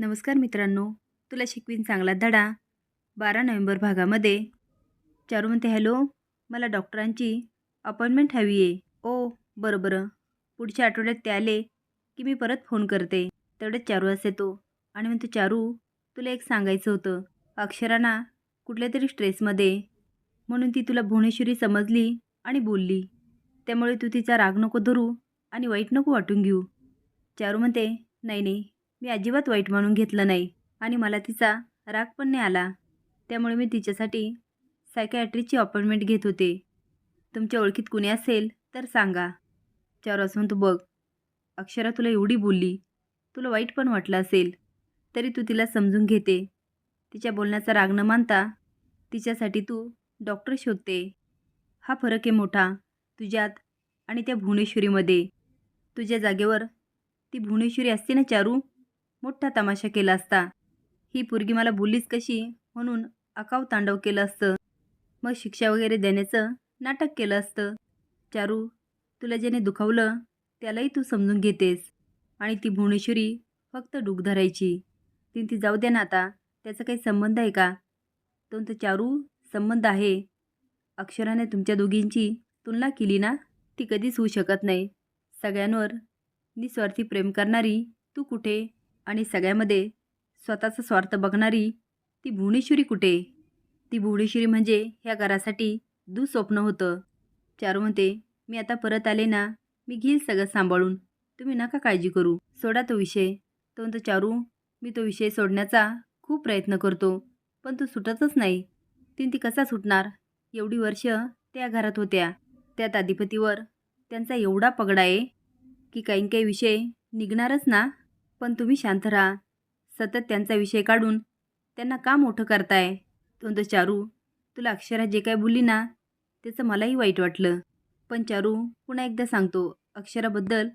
नमस्कार मित्रांनो तुला शिकवीन चांगला धडा. बारा नोव्हेंबर भागामध्ये. चारू म्हणते हॅलो मला डॉक्टरांची अपॉइंटमेंट हवी आहे. ओ बरं बरं. पुढच्या आठवड्यात ते आले की मी परत फोन करते. तेवढ्यात चारू असे तो आणि म्हणतो चारू तुला एक सांगायचं होतं. अक्षरांना कुठल्या तरी स्ट्रेसमध्ये. म्हणून ती तुला भुवनेश्वरी समजली आणि बोलली. त्यामुळे तू तिचा राग नको धरू आणि वाईट नको वाटून घेऊ. चारू म्हणते नाही नाही. मी अजिबात वाईट म्हणून घेतलं नाही आणि मला तिचा राग पण नाही आला. त्यामुळे मी तिच्यासाठी सायकॅट्रीची अपॉइंटमेंट घेत होते. तुमच्या ओळखीत कुणी असेल तर सांगा. चार असून तू बघ. अक्षरा तुला एवढी बोलली. तुला वाईट पण वाटलं असेल. तरी तू तिला समजून घेते. तिच्या बोलण्याचा राग न मानता तिच्यासाठी तू डॉक्टर शोधते. हा फरक आहे मोठा. तुझ्यात आणि त्या भुवनेश्वरीमध्ये. तुझ्या जागेवर ती भुवनेश्वरी असते ना चारू? मोठा तमाशा केला असता. ही पोरगी मला बोललीच कशी? म्हणून अकाव तांडव केलं असतं. मग शिक्षा वगैरे देण्याचं नाटक केलं असतं. चारू तुला ज्याने दुखावलं त्यालाही तू समजून घेतेस. आणि ती भुवनेश्वरी फक्त डूक धरायची. तीन ती जाऊ दे ना आता. त्याचा काही संबंध आहे का? तो तर चारू संबंध आहे. अक्षराने तुमच्या दोघींची तुलना केली ना ती कधीच होऊ शकत नाही. सगळ्यांवर निस्वार्थी प्रेम करणारी तू कुठे? आणि सगळ्यामध्ये स्वतःचा स्वार्थ बघणारी ती भुवनेश्वरी कुठे? ती भुवनेश्वरी म्हणजे ह्या घरासाठी दुःस्वप्न होतं. चारू म्हणते मी आता परत आले ना मी घेईल सगळं सांभाळून. तुम्ही नका काळजी करू. सोडा तो विषय. तो म्हणतो चारू मी तो विषय सोडण्याचा खूप प्रयत्न करतो पण तो सुटतच नाही. तीन ती कसा सुटणार? एवढी वर्ष त्या घरात होत्या. त्यात अधिपतीवर त्यांचा एवढा पगडा आहे की काही काही विषय निघणारच ना. पण तुम्ही शांत राहा. सतत त्यांचा विषय काढून त्यांना का मोठं करताय? तोंद चारू तुला अक्षरा जे काय बोलली ना त्याचं मलाही वाईट वाटलं. पण चारू पुन्हा एकदा सांगतो अक्षराबद्दल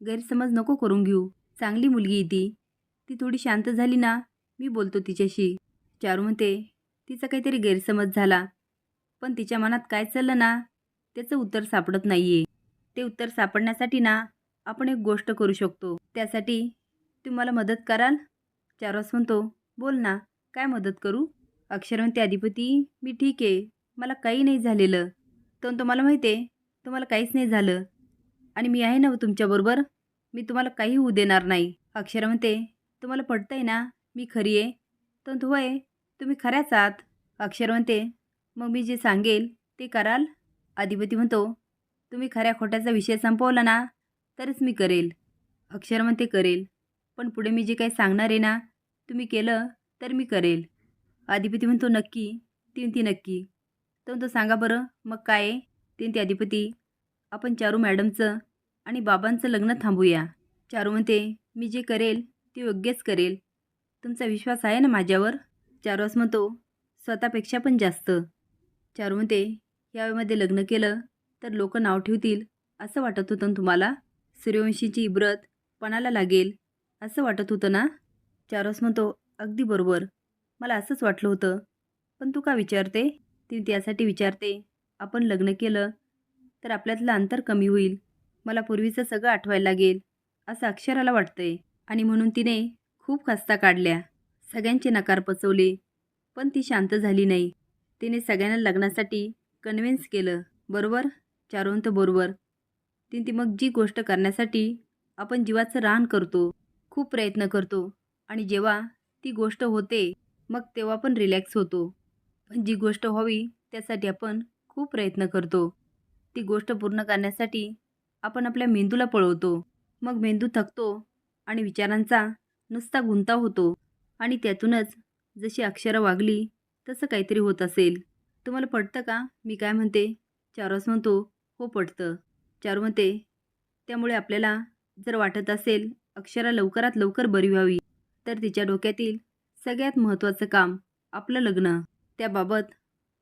गैरसमज नको करून घेऊ. चांगली मुलगी आहे ती. ती थोडी शांत झाली ना मी बोलतो तिच्याशी. चारू म्हणते तिचा काहीतरी गैरसमज झाला. पण तिच्या मनात काय चाललं ना त्याचं उत्तर सापडत नाही आहे ते उत्तर सापडण्यासाठी ना आपण एक गोष्ट करू शकतो. त्यासाठी तुम्ही मला मदत कराल? चारोस म्हणतो बोल ना काय मदत करू? अक्षर म्हणते अधिपती मी ठीक आहे. मला काही नाही झालेलं. तर तुम्हाला मला माहिती आहे तुम्हाला काहीच नाही झालं. आणि मी आहे ना हो तुमच्याबरोबर मी तुम्हाला काही होऊ देणार नाही. अक्षर म्हणते तुम्हाला आहे ना मी खरी आहे. तो होय तुम्ही खऱ्याच आहात. अक्षर म्हणते मग मी जे सांगेल ते कराल. अधिपती म्हणतो तुम्ही खऱ्या खोट्याचा विषय संपवला ना तरच मी करेल. अक्षर म्हणते करेल. पण पुढे मी जे काही सांगणार आहे ना तुम्ही केलं तर मी करेल. अधिपती म्हणतो नक्की. तीन ती नक्की. तर म्हणतो सांगा बरं मग काय आहे? तीन ती अधिपती आपण चारू मॅडमचं आणि बाबांचं लग्न थांबूया. चारू म्हणते मी जे करेल ते योग्यच करेल. तुमचा विश्वास आहे ना माझ्यावर? चारूस म्हणतो स्वतःपेक्षा पण जास्त. चारू म्हणते यावेळेमध्ये लग्न केलं तर लोक नाव ठेवतील असं वाटत होतं तुम्हाला? सूर्यवंशीची इब्रत पणाला लागेल. असं वाटत होतं ना? चारोस म्हणतो अगदी बरोबर. मला असंच वाटलं होतं. पण तू का विचारते? ती त्यासाठी विचारते. आपण लग्न केलं तर आपल्यातलं अंतर कमी होईल. मला पूर्वीचं सगळं आठवायला लागेल असं अक्षराला वाटतंय. आणि म्हणून तिने खूप खस्ता काढल्या. सगळ्यांचे नकार पचवले पण ती शांत झाली नाही. तिने सगळ्यांना लग्नासाठी कन्व्हिन्स केलं. बरोबर? चारोंत बरोबर. तिने ती मग जी गोष्ट करण्यासाठी आपण जीवाचं रान करतो. खूप प्रयत्न करतो. आणि जेव्हा ती गोष्ट होते मग तेव्हा पण रिलॅक्स होतो. पण जी गोष्ट व्हावी त्यासाठी आपण खूप प्रयत्न करतो. ती गोष्ट पूर्ण करण्यासाठी आपण आपल्या मेंदूला पळवतो. मग मेंदू थकतो आणि विचारांचा नुसता गुंता होतो. आणि त्यातूनच जशी अक्षरं वागली तसं काहीतरी होत असेल. तुम्हाला पटतं का? मी काय म्हणते? चारस म्हणतो हो पटतं. चारू म्हणते त्यामुळे आपल्याला जर वाटत असेल अक्षरा लवकरात लवकर बरी व्हावी. तर तिच्या डोक्यातील सगळ्यात महत्त्वाचं काम आपलं लग्न. त्याबाबत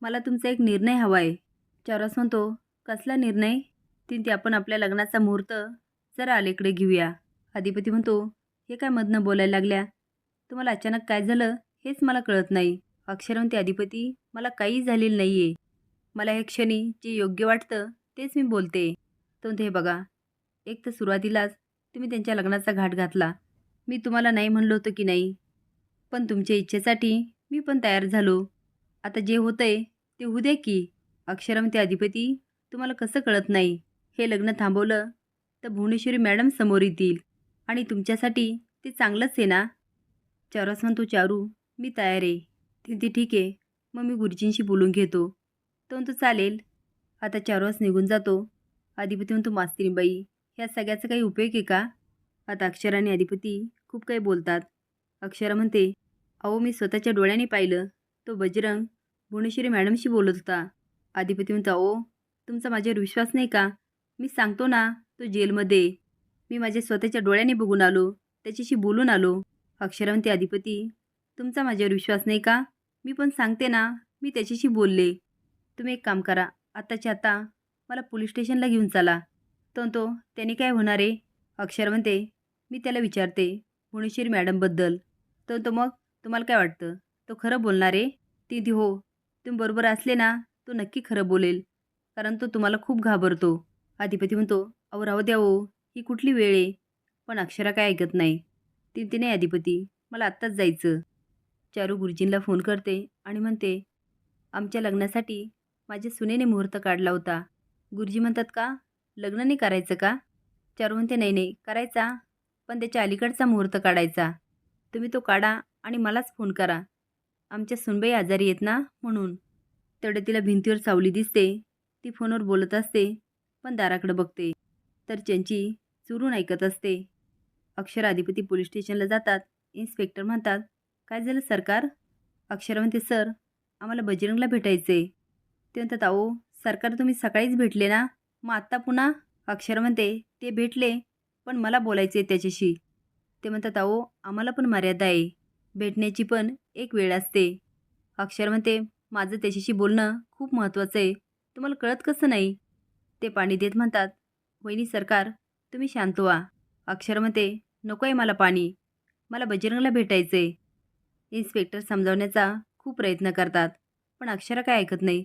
मला तुमचा एक निर्णय हवा आहे चारस म्हणतो कसला निर्णय? तीन ते आपण आपल्या लग्नाचा मुहूर्त जरा अलीकडे घेऊया. अधिपती म्हणतो हे काय मधनं बोलायला लागल्या? तुम्हाला अचानक काय झालं हेच मला कळत नाही. अक्षरवंती अधिपती मला काही झालेलं नाही आहे मला हे क्षणी जे योग्य वाटतं तेच मी बोलते. तर हे बघा एक तर सुरुवातीलाच तुम्ही त्यांच्या लग्नाचा घाट घातला. मी तुम्हाला नाही म्हणलो होतं की नाही. पण तुमच्या इच्छेसाठी मी पण तयार झालो. आता जे होतंय ते होऊ द्या की. अक्षरम ते अधिपती तुम्हाला कसं कळत नाही? हे लग्न थांबवलं तर भुवनेश्वरी मॅडम समोर येतील. आणि तुमच्यासाठी ते चांगलंच आहे ना? चारूस म्हणतो चारू मी तयार आहे. ती ठीक आहे. मग मी गुरुजींशी बोलून घेतो. तो म्हणतो चालेल. आता चारूस निघून जातो. अधिपती म्हणतो मास्तीनीबाई या सगळ्याचा काही उपयोग आहे का? आता अक्षरा आणि अधिपती खूप काही बोलतात. अक्षरा म्हणते अहो मी स्वतःच्या डोळ्याने पाहिलं. तो बजरंग भुवनेश्वरी मॅडमशी बोलत होता. अधिपती म्हणतो अहो तुमचा माझ्यावर विश्वास नाही का? मी सांगतो ना तो जेलमध्ये. मी माझ्या स्वतःच्या डोळ्याने बघून आलो. त्याच्याशी बोलून आलो. अक्षरा म्हणते अधिपती तुमचा माझ्यावर विश्वास नाही का? मी पण सांगते ना मी त्याच्याशी बोलले. तुम्ही एक काम करा. आत्ताच्या आता मला पोलीस स्टेशनला घेऊन चला. तंतो तो त्याने काय होणार? आहे अक्षर म्हणते मी त्याला विचारते भुवनेश्वरी मॅडमबद्दल. तंतो तो मग तुम्हाला काय वाटतं? तो खरं बोलणार आहे? ती ती हो. तुम्ही बरोबर असले ना तो नक्की खरं बोलेल. कारण तो तुम्हाला खूप घाबरतो. अधिपती म्हणतो अहो राहू द्या हो ही कुठली वेळ आहे? पण अक्षरा काय ऐकत नाही. ती ती नाही अधिपती मला आत्ताच जायचं. चारू गुरुजींना फोन करते आणि म्हणते आमच्या लग्नासाठी माझ्या सुनेने मुहूर्त काढला होता. गुरुजी म्हणतात का लग्न नाही करायचं का? चारू म्हणते नाही नाही करायचा पण त्याच्या अलीकडचा मुहूर्त काढायचा. तुम्ही तो काढा आणि मलाच फोन करा. आमच्या सुनबाई आजारी आहेत ना म्हणून. तेवढे तिला भिंतीवर सावली दिसते. ती फोनवर बोलत असते पण दाराकडे बघते. तर त्यांची चुरून ऐकत असते. अक्षर अधिपती पोलीस स्टेशनला जातात. इन्स्पेक्टर म्हणतात काय झालं सरकार? अक्षर म्हणते सर आम्हाला बजरंगला भेटायचे ते म्हणतात अहो सरकार तुम्ही सकाळीच भेटले ना? मग आत्ता पुन्हा अक्षर म्हणते ते भेटले पण मला बोलायचे त्याच्याशी. ते म्हणतात अहो आम्हाला पण मर्यादा आहे. भेटण्याची पण एक वेळ असते. अक्षर म्हणते माझं त्याच्याशी बोलणं खूप महत्त्वाचं आहे. तुम्हाला कळत कसं नाही? ते पाणी देत म्हणतात वहिनी सरकार तुम्ही शांत व्हा. अक्षर म्हणते नको आहे मला पाणी. मला बजरंगला भेटायचं आहे इन्स्पेक्टर समजावण्याचा खूप प्रयत्न करतात पण अक्षरा काय ऐकत नाही.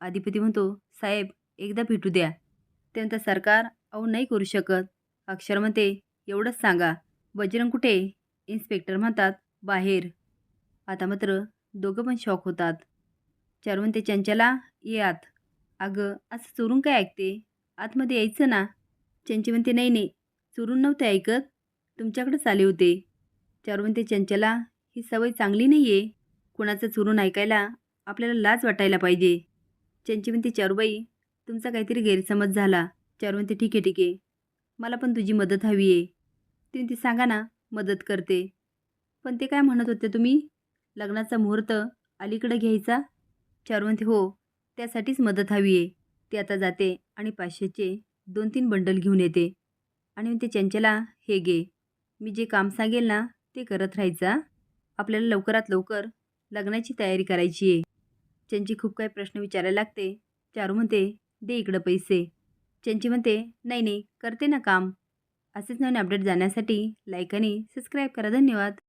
अधिपती म्हणतो साहेब एकदा भेटू द्या. अत्यंत सरकार अहो नाही करू शकत. अक्षर म्हणते एवढंच सांगा. बजरंग कुठे? इन्स्पेक्टर म्हणतात बाहेर. आता मात्र दोघं पण शॉक होतात. चार म्हणते चंचला ये आत. अगं असं चोरून काय ऐकते? आतमध्ये यायचं ना? चंची म्हणते नाही नाही चोरून नव्हते ऐकत. तुमच्याकडेच आले होते. चार म्हणते चंचला ही सवय चांगली नाही आहे कुणाचं चोरून ऐकायला आपल्याला लाज वाटायला पाहिजे. चंची म्हणते चारूबाई तुमचा काहीतरी गैरसमज झाला. चारू म्हणते ठीक आहे ठीक आहे. मला पण तुझी मदत हवी आहे. ती सांगा ना मदत करते. पण ते काय म्हणत होते तुम्ही? लग्नाचा मुहूर्त अलीकडे घ्यायचा? चारू म्हणते हो त्यासाठीच मदत हवी आहे. ती आता जाते आणि पाचशेचे दोन तीन बंडल घेऊन येते. आणि म्हणते चंचला हे घे. मी जे काम सांगेल ना ते करत राहायचा आपल्याला लवकरात लवकर लग्नाची तयारी करायची आहे. चंची खूप काही प्रश्न विचारायला लागते. चारू म्हणते दे इकडं पैसे. चंची म्हणते नाही नाही करते ना काम. असेच नवीन अपडेट जाण्यासाठी लाईक आणि सबस्क्राईब करा. धन्यवाद.